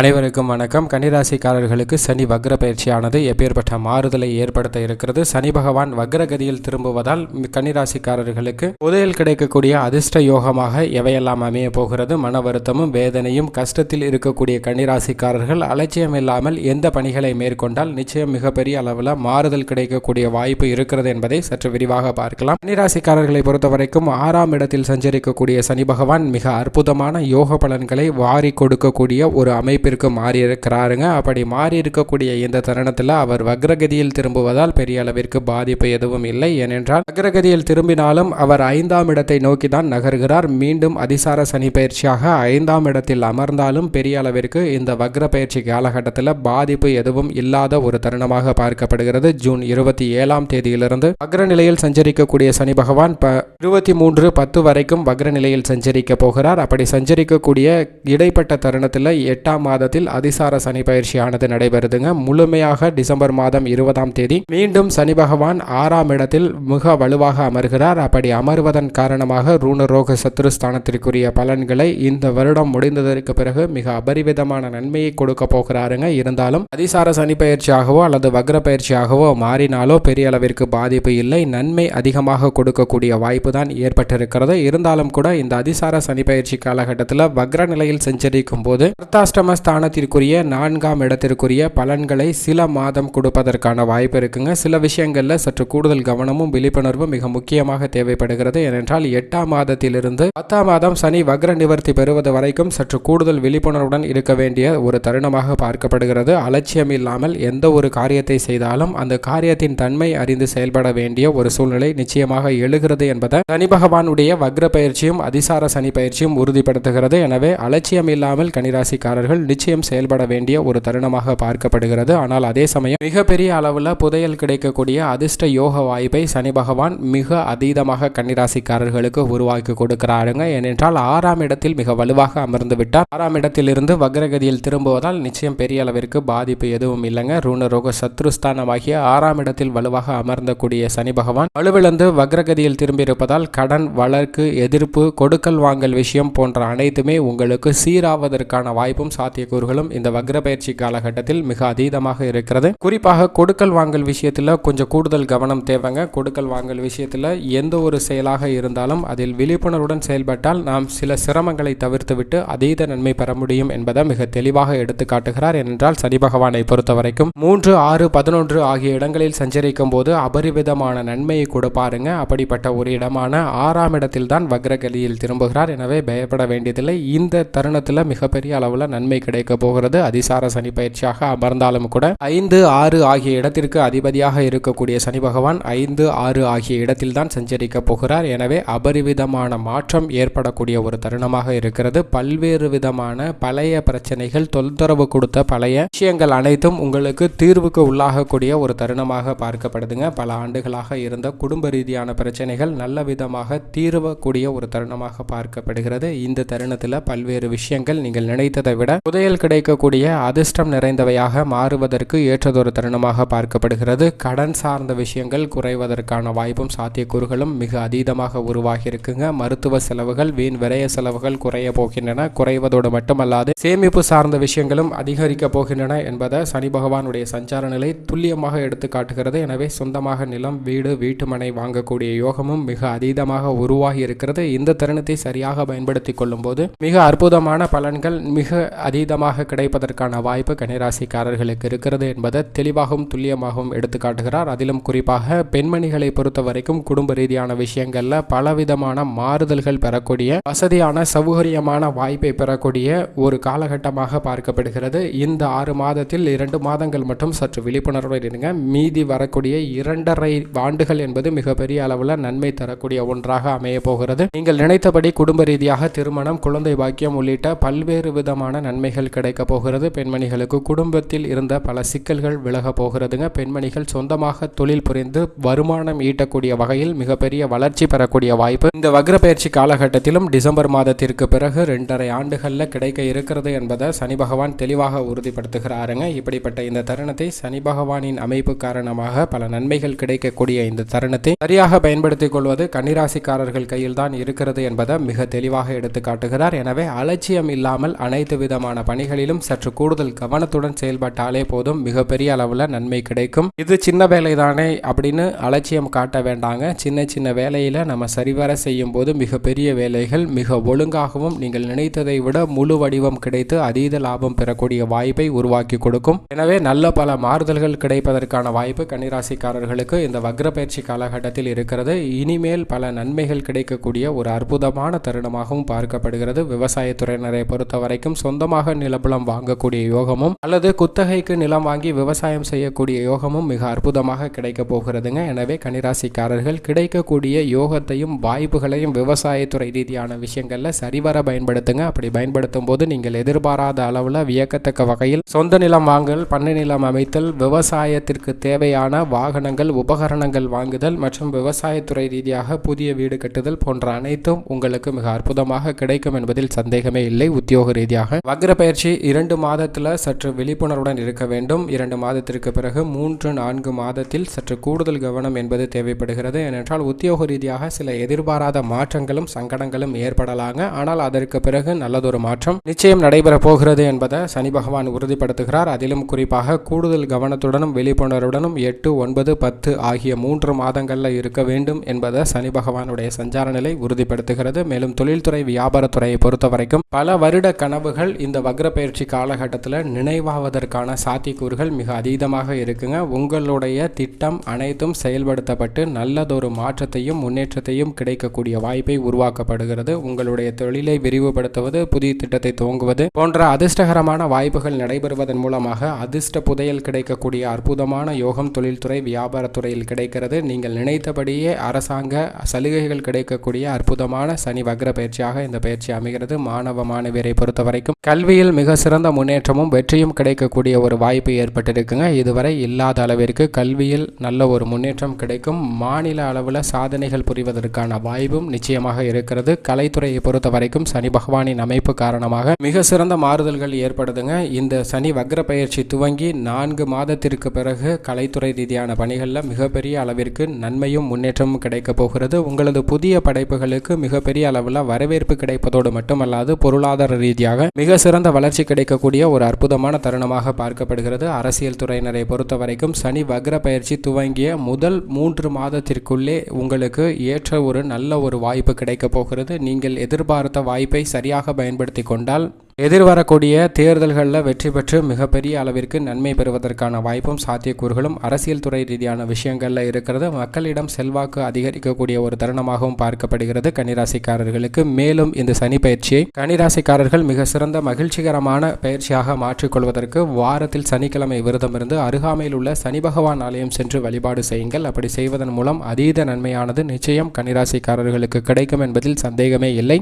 அனைவருக்கும் வணக்கம். கன்னிராசிக்காரர்களுக்கு சனி வக்ர பயிற்சியானது எப்பேற்பட்ட மாறுதலை ஏற்படுத்த இருக்கிறது. சனி பகவான் வக்ரகதியில் திரும்புவதால் கன்னிராசிக்காரர்களுக்கு புதையல் கிடைக்கக்கூடிய அதிர்ஷ்ட யோகமாக எவையெல்லாம் அமைய போகிறது? மன வருத்தமும் வேதனையும் கஷ்டத்தில் இருக்கக்கூடிய கன்னிராசிக்காரர்கள் அலட்சியம் இல்லாமல் எந்த பணிகளை மேற்கொண்டால் நிச்சயம் மிகப்பெரிய அளவில் மாறுதல் கிடைக்கக்கூடிய வாய்ப்பு இருக்கிறது என்பதை சற்று விரிவாக பார்க்கலாம். கன்னிராசிக்காரர்களை பொறுத்தவரைக்கும் ஆறாம் இடத்தில் சஞ்சரிக்கக்கூடிய சனி பகவான் மிக அற்புதமான யோக பலன்களை வாரி கொடுக்கக்கூடிய ஒரு அமைப்பு மாறி மாறியிருக்கிறாருங்க. அப்படி மாறி இருக்கக்கூடிய இந்த தருணத்தில் அவர் வக்ரகதியில் திரும்புவதால் பெரிய அளவிற்கு பாதிப்பு எதுவும் இல்லை. ஏனென்றால் வக்ரகதியில் திரும்பினாலும் அவர் ஐந்தாம் இடத்தை நோக்கி தான் நகர்கிறார். மீண்டும் அதிசார சனி பயிற்சியாக ஐந்தாம் இடத்தில் அமர்ந்தாலும் பெரிய அளவிற்கு இந்த வக்ர பயிற்சி காலகட்டத்தில் பாதிப்பு எதுவும் இல்லாத ஒரு தருணமாக பார்க்கப்படுகிறது. ஜூன் இருபத்தி ஏழாம் தேதியிலிருந்து வக்ர நிலையில் சஞ்சரிக்கக்கூடிய சனி பகவான் இருபத்தி மூன்று பத்து வரைக்கும் வக்ர நிலையில் சஞ்சரிக்க போகிறார். அப்படி சஞ்சரிக்கக்கூடிய இடைப்பட்ட தருணத்தில் எட்டாம் மாதத்தில் அதிசார சனி பயிற்சியானது நடைபெறுதுங்க. முழுமையாக டிசம்பர் மாதம் இருபதாம் தேதி மீண்டும் சனி பகவான் ஆறாம் இடத்தில் மிக வலுவாக அமர்கிறார். அப்படி அமர்வதன் காரணமாக ரூணரோக சத்ருஸ்தானத்திற்குரிய பலன்களை இந்த வருடம் முடிந்ததற்கு பிறகு மிக அபரிவிதமான நன்மையை கொடுக்க போகிறாருங்க. இருந்தாலும் அதிசார சனி பயிற்சியாகவோ அல்லது வக்ர பயிற்சியாகவோ மாறினாலோ பெரிய அளவிற்கு பாதிப்பு இல்லை. நன்மை அதிகமாக கொடுக்கக்கூடிய வாய்ப்பு தான் ஏற்பட்டிருக்கிறது. இருந்தாலும் கூட இந்த அதிசார சனி பயிற்சி காலகட்டத்தில் வக்ர நிலையில் செஞ்சரிக்கும் போது அர்த்தாஷ்டம ஸ்தானத்திற்குரிய நான்காம் இடத்திற்குரிய பலன்களை சில மாதம் கொடுப்பதற்கான வாய்ப்பு இருக்குங்க. சில விஷயங்களில் சற்று கூடுதல் கவனமும் விழிப்புணர்வும் மிக முக்கியமாக தேவைப்படுகிறது. ஏனென்றால் எட்டாம் மாதத்திலிருந்து பத்தாம் மாதம் சனி வக்ர நிவர்த்தி பெறுவது வரைக்கும் சற்று கூடுதல் விழிப்புணர்வுடன் இருக்க வேண்டிய ஒரு தருணமாக பார்க்கப்படுகிறது. அலட்சியம் இல்லாமல் எந்த ஒரு காரியத்தை செய்தாலும் அந்த காரியத்தின் தன்மை அறிந்து செயல்பட வேண்டிய ஒரு சூழ்நிலை நிச்சயமாக எழுகிறது என்பதை சனி பகவானுடைய வக்ர பயிற்சியும் அதிசார சனி பயிற்சியும் உறுதிப்படுத்துகிறது. எனவே அலட்சியம் இல்லாமல் கனிராசிக்காரர்கள் நிச்சயம் செயல்பட வேண்டிய ஒரு தருணமாக பார்க்கப்படுகிறது. ஆனால் அதே சமயம் மிகப்பெரிய அளவில் புதையல் கிடைக்கக்கூடிய அதிர்ஷ்ட யோக வாய்ப்பை சனி பகவான் மிக அதீதமாக கன்னிராசிக்காரர்களுக்கு உருவாக்கி கொடுக்கிறாருங்க. ஏனென்றால் ஆறாம் இடத்தில் மிக வலுவாக அமர்ந்து விட்டார். ஆறாம் இடத்திலிருந்து வக்ரகதியில் திரும்புவதால் நிச்சயம் பெரிய அளவிற்கு பாதிப்பு எதுவும் இல்லைங்க. ரூணரோக சத்ருஸ்தானமாகிய ஆறாம் இடத்தில் வலுவாக அமர்ந்தக்கூடிய சனி பகவான் வலுவிழந்து வக்ரகதியில் திரும்பியிருப்பதால் கடன் வழக்கு எதிர்ப்பு கொடுக்கல் வாங்கல் விஷயம் போன்ற அனைத்துமே உங்களுக்கு சீராவதற்கான வாய்ப்பும் சாத்தியம் சாத்தியக்கூறுகளும் இந்த வக்ர பயிற்சி காலகட்டத்தில் மிக அதீதமாக இருக்கிறது. குறிப்பாக கொடுக்கல் வாங்கல் விஷயத்தில் கொஞ்சம் கூடுதல் கவனம் தேவைங்க. கொடுக்கல் வாங்கல் விஷயத்தில் எந்த ஒரு செயலாக இருந்தாலும் அதில் விழிப்புணர்வுடன் செயல்பட்டால் நாம் சில சிரமங்களை தவிர்த்துவிட்டு அதீத நன்மை பெற முடியும் என்பதை மிக தெளிவாக எடுத்து காட்டுகிறார். என்றால் சனி பகவானை பொறுத்த வரைக்கும் மூன்று ஆறு பதினொன்று ஆகிய இடங்களில் சஞ்சரிக்கும் போது அபரிவிதமான நன்மையை கொடுப்பாருங்க அப்படிப்பட்ட ஒரு இடமான ஆறாம் இடத்தில் தான் வக்ரகலியில் திரும்புகிறார். எனவே பயப்பட வேண்டியதில்லை. இந்த தருணத்தில் மிகப்பெரிய அளவில் நன்மை கிடைக்க போகிறது. அதிசார சனி பயிற்சியாக அமர்ந்தாலும் கூட ஐந்து ஆறு ஆகிய இடத்திற்கு அதிபதியாக இருக்கக்கூடிய சனி பகவான் ஐந்து ஆறு ஆகிய இடத்தில் தான் சஞ்சரிக்க போகிறார். எனவே அபரிவிதமான மாற்றம் ஏற்படக்கூடிய ஒரு தருணமாக இருக்கிறது. பல்வேறு விதமான பழைய பிரச்சனைகள் தொந்தரவு கொடுத்த பழைய விஷயங்கள் அனைத்தும் உங்களுக்கு தீர்வுக்கு உள்ளாகக்கூடிய ஒரு தருணமாக பார்க்கப்படுதுங்க. பல ஆண்டுகளாக இருந்த குடும்ப ரீதியான பிரச்சனைகள் நல்ல விதமாக தீர்வக்கூடிய ஒரு தருணமாக பார்க்கப்படுகிறது. இந்த தருணத்தில் பல்வேறு விஷயங்கள் நீங்கள் நினைத்ததை விட புதையல் கிடைக்கக்கூடிய அதிர்ஷ்டம் நிறைந்தவையாக மாறுவதற்கு ஏற்றதொரு தருணமாக பார்க்கப்படுகிறது. கடன் சார்ந்த விஷயங்கள் குறைவதற்கான வாய்ப்பும் சாத்தியக்கூறுகளும் மிக அதீதமாக உருவாகி இருக்குங்க மருத்துவ செலவுகள் வீண் விரய செலவுகள் குறைய போகின்றன. குறைவதோடு மட்டுமல்லாது சேமிப்பு சார்ந்த விஷயங்களும் அதிகரிக்கப் போகின்றன என்பதை சனி பகவானுடைய சஞ்சார நிலை துல்லியமாக எடுத்து காட்டுகிறது. எனவே சொந்தமாக நிலம் வீடு வீட்டுமனை வாங்கக்கூடிய யோகமும் மிக அதீதமாக உருவாகி இருக்கிறது இந்த தருணத்தை சரியாக பயன்படுத்தி கொள்ளும்போது மிக அற்புதமான பலன்கள் மிக அதீதமாக கிடைப்பதற்கான வாய்ப்பு கன்னிராசிக்காரர்களுக்கு இருக்கிறது என்பதை தெளிவாகவும் துல்லியமாகவும் எடுத்து காட்டுகிறார். அதிலும் குறிப்பாக பெண்மணிகளை பொறுத்த வரைக்கும் குடும்ப ரீதியான விஷயங்கள்ல பலவிதமான மாறுதல்கள் பெறக்கூடிய வசதியான சௌகரியமான வாய்ப்பை பெறக்கூடிய ஒரு காலகட்டமாக பார்க்கப்படுகிறது. இந்த ஆறு மாதத்தில் இரண்டு மாதங்கள் மட்டும் சற்று விழிப்புணர்வு இருங்க. மீதி வரக்கூடிய இரண்டரை ஆண்டுகள் என்பது மிகப்பெரிய அளவில் நன்மை தரக்கூடிய ஒன்றாக அமைய போகிறது. நீங்கள் நினைத்தபடி குடும்ப ரீதியாக திருமணம் குழந்தை பாக்கியம் உள்ளிட்ட பல்வேறு விதமான நன்மைகள் கிடைக்க போகிறது. பெண்மணிகளுக்கு குடும்பத்தில் இருந்த பல சிக்கல்கள் விலக போகிறதுங்க. பெண்மணிகள் சொந்தமாக தொழில் புரிந்து வருமானம் ஈட்டக்கூடிய வகையில் மிகப்பெரிய வளர்ச்சி பெறக்கூடிய வாய்ப்பு. இந்த வக்ர பயிற்சி காலகட்டத்திலும் டிசம்பர் மாதத்திற்கு பிறகு ரெண்டரை ஆண்டுகளில் கிடைக்க இருக்கிறது என்பதை சனி பகவான் தெளிவாக உறுதிப்படுத்துகிறாருங்க. இப்படிப்பட்ட இந்த தருணத்தை சனி பகவானின் அமைப்பு காரணமாக பல நன்மைகள் கிடைக்கக்கூடிய இந்த தருணத்தை சரியாக பயன்படுத்திக் கொள்வது கன்னிராசிக்காரர்கள் கையில் தான் இருக்கிறது என்பதை மிக தெளிவாக எடுத்து காட்டுகிறார். எனவே அலட்சியம் இல்லாமல் அனைத்து விதமான பணிகளிலும் சற்று கூடுதல் கவனத்துடன் செயல்பட்டாலே போதும். மிகப்பெரிய அளவில் நன்மை கிடைக்கும். இது சின்ன வேலை தானே அப்படின்னு அலட்சியம் காட்ட வேண்டாங்க. சின்ன சின்ன வேலையில் நம்ம சரிவர செய்யும் போது மிகப்பெரிய வேலைகள் மிக ஒழுங்காகவும் நீங்கள் நினைத்ததை விட முழு வடிவம் கிடைத்து அதீத லாபம் பெறக்கூடிய வாய்ப்பை உருவாக்கி கொடுக்கும். எனவே நல்ல பல மாறுதல்கள் கிடைப்பதற்கான வாய்ப்பு கன்னிராசிக்காரர்களுக்கு இந்த வக்ர பயிற்சி காலகட்டத்தில் இருக்கிறது. இனிமேல் பல நன்மைகள் கிடைக்கக்கூடிய ஒரு அற்புதமான தருணமாகவும் பார்க்கப்படுகிறது. விவசாயத்துறையினரை பொறுத்த வரைக்கும் சொந்தமாக நிலப்பலம் வாங்கக்கூடிய யோகமும் அல்லது குத்தகைக்கு நிலம் வாங்கி விவசாயம் செய்யக்கூடிய யோகமும் மிக அற்புதமாக கிடைக்க போகிறதுங்க. எனவே கனிராசிக்காரர்கள் கிடைக்கக்கூடிய யோகத்தையும் வாய்ப்புகளையும் விவசாயத்துறை ரீதியான விஷயங்களில் சரிவர பயன்படுத்துங்க. அப்படி பயன்படுத்தும் போது நீங்கள் எதிர்பாராத அளவில் வியக்கத்தக்க வகையில் சொந்த நிலம் வாங்கல் பண்ணை நிலம் அமைத்தல் விவசாயத்திற்கு தேவையான வாகனங்கள் உபகரணங்கள் வாங்குதல் மற்றும் விவசாயத்துறை ரீதியாக புதிய வீடு கட்டுதல் போன்ற அனைத்தும் உங்களுக்கு மிக அற்புதமாக கிடைக்கும் என்பதில் சந்தேகமே இல்லை. உத்தியோக ரீதியாக வக்ர பயிற்சி இரண்டு மாதத்தில் சற்று விழிப்புணர்வுடன் இருக்க வேண்டும். இரண்டு மாதத்திற்கு பிறகு மூன்று நான்கு மாதத்தில் சற்று கூடுதல் கவனம் என்பது தேவைப்படுகிறது. ஏனென்றால் உத்தியோக ரீதியாக சில எதிர்பாராத மாற்றங்களும் சங்கடங்களும் ஏற்படலாங்க. ஆனால் அதற்கு பிறகு நல்லதொரு மாற்றம் நிச்சயம் நடைபெறப் போகிறது என்பதை சனி பகவான் உறுதிப்படுத்துகிறார். அதிலும் குறிப்பாக கூடுதல் கவனத்துடனும் விழிப்புணர்வுடனும் எட்டு ஒன்பது பத்து ஆகிய மூன்று மாதங்களில் இருக்க வேண்டும் என்பதை சனி பகவானுடைய சஞ்சார நிலை உறுதிப்படுத்துகிறது. மேலும் தொழில்துறை வியாபாரத்துறையை பொறுத்தவரைக்கும் பல வருட கனவுகள் இந்த வக்ர பயிற்சி காலகட்டத்தில் நினைவாவதற்கான சாத்தியக்கூறுகள் மிக அதீதமாக இருக்குங்க. உங்களுடைய திட்டம் அனைத்தும் செயல்படுத்தப்பட்டு நல்லதொரு மாற்றத்தையும் முன்னேற்றத்தையும் கிடைக்கக்கூடிய வாய்ப்பை உருவாக்கப்படுகிறது. உங்களுடைய தொழிலை விரிவுபடுத்துவது புதிய திட்டத்தை துவங்குவது போன்ற அதிர்ஷ்டகரமான வாய்ப்புகள் நடைபெறுவதன் மூலமாக அதிர்ஷ்ட புதையல் கிடைக்கக்கூடிய அற்புதமான யோகம் தொழில்துறை வியாபாரத்துறையில் கிடைக்கிறது. நீங்கள் நினைத்தபடியே அரசாங்க சலுகைகள் கிடைக்கக்கூடிய அற்புதமான சனி வக்ர பயிற்சியாக இந்த பயிற்சி அமைகிறது. மாணவ மாணவியரை பொறுத்த வரைக்கும் கல்வியில் மிக சிறந்த முன்னேற்றமும் வெற்றியும் கிடைக்கக்கூடிய ஒரு வாய்ப்பு ஏற்பட்டிருக்குங்க. இதுவரை இல்லாத அளவிற்கு கல்வியில் நல்ல ஒரு முன்னேற்றம் கிடைக்கும். மாநில அளவில் சாதனைகள் புரிவதற்கான வாய்ப்பும் நிச்சயமாக இருக்கிறது. கலைத்துறையை பொறுத்த வரைக்கும் சனி பகவானின் அமைப்பு காரணமாக மிக சிறந்த மாறுதல்கள் ஏற்படுதுங்க. இந்த சனி வக்ர பயிற்சி துவங்கி நான்கு மாதத்திற்கு பிறகு கலைத்துறை ரீதியான பணிகளில் மிகப்பெரிய அளவிற்கு நன்மையும் முன்னேற்றமும் கிடைக்கப் போகிறது. உங்களது புதிய படைப்புகளுக்கு மிகப்பெரிய அளவில் வரவேற்பு கிடைப்பதோடு மட்டுமல்லாது பொருளாதார ரீதியாக மிக சிறந்த வளர்ச்சி கிடைக்கக்கூடிய ஒரு அற்புதமான தருணமாக பார்க்கப்படுகிறது. அரசியல் துறையினரை பொறுத்த வரைக்கும் சனி வக்ர பயிற்சி துவங்கிய முதல் மூன்று மாதத்திற்குள்ளே உங்களுக்கு ஏற்ற ஒரு நல்ல ஒரு வாய்ப்பு கிடைக்கப் போகிறது. நீங்கள் எதிர்பார்த்த வாய்ப்பை சரியாக பயன்படுத்தி கொண்டால் எதிர்வரக்கூடிய தேர்தல்களில் வெற்றி பெற்று மிகப்பெரிய அளவிற்கு நன்மை பெறுவதற்கான வாய்ப்பும் சாத்தியக்கூறுகளும் அரசியல் துறை ரீதியான விஷயங்களில் இருக்கிறது. மக்களிடம் செல்வாக்கு அதிகரிக்கக்கூடிய ஒரு தருணமாகவும் பார்க்கப்படுகிறது. கன்னிராசிக்காரர்களுக்கு மேலும் இந்த சனி பயிற்சியை கன்னிராசிக்காரர்கள் மிக சிறந்த மகிழ்ச்சிகரமான பயிற்சியாக மாற்றிக்கொள்வதற்கு வாரத்தில் சனிக்கிழமை விரதமிருந்து அருகாமையில் உள்ள சனி பகவான் ஆலயம் சென்று வழிபாடு செய்யுங்கள். அப்படி செய்வதன் மூலம் அதீத நன்மையானது நிச்சயம் கன்னிராசிக்காரர்களுக்கு கிடைக்கும் என்பதில் சந்தேகமே இல்லை.